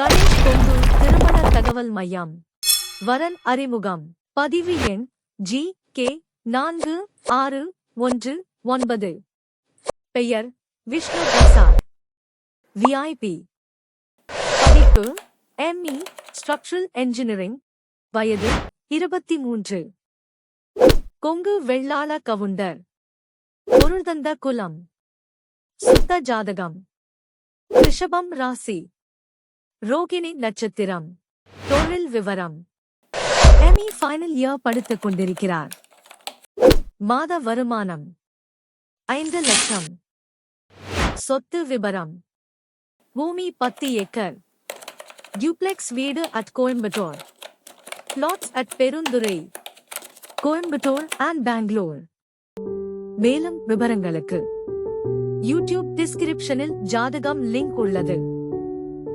கணேஷ் கொங்கு திருமண தகவல் மையம். வரன் அறிமுகம். பதிவு எண் ஜி கே நான்கு ஆறு ஒன்று ஒன்பது. பெயர் விஷ்ணு பிரசாத். விஐபி படிப்பு எம்இ ஸ்ட்ரக்சரல் என்ஜினியரிங் வயது இருபத்தி மூன்று. கொங்கு வெள்ளாள கவுண்டர். பொருள்தந்த குலம். சுத்த ஜாதகம். ரிஷபம் ராசி. ரோகிணி நட்சத்திரம். தொழில் விவரம். எம்இ ஃபைனல் இயர் படித்துக் கொண்டிருக்கிறார். மாத வருமானம். ஐந்து லட்சம். சொத்து விபரம். பூமி பத்து ஏக்கர். டியூப்ளெக்ஸ் வீடு at Coimbatore. Flats at Perundurai. Coimbatore and Bangalore மேலும் விவரங்களுக்கு. யூடியூப் டிஸ்கிரிப்ஷனில் ஜாதகம் லிங்க் உள்ளது.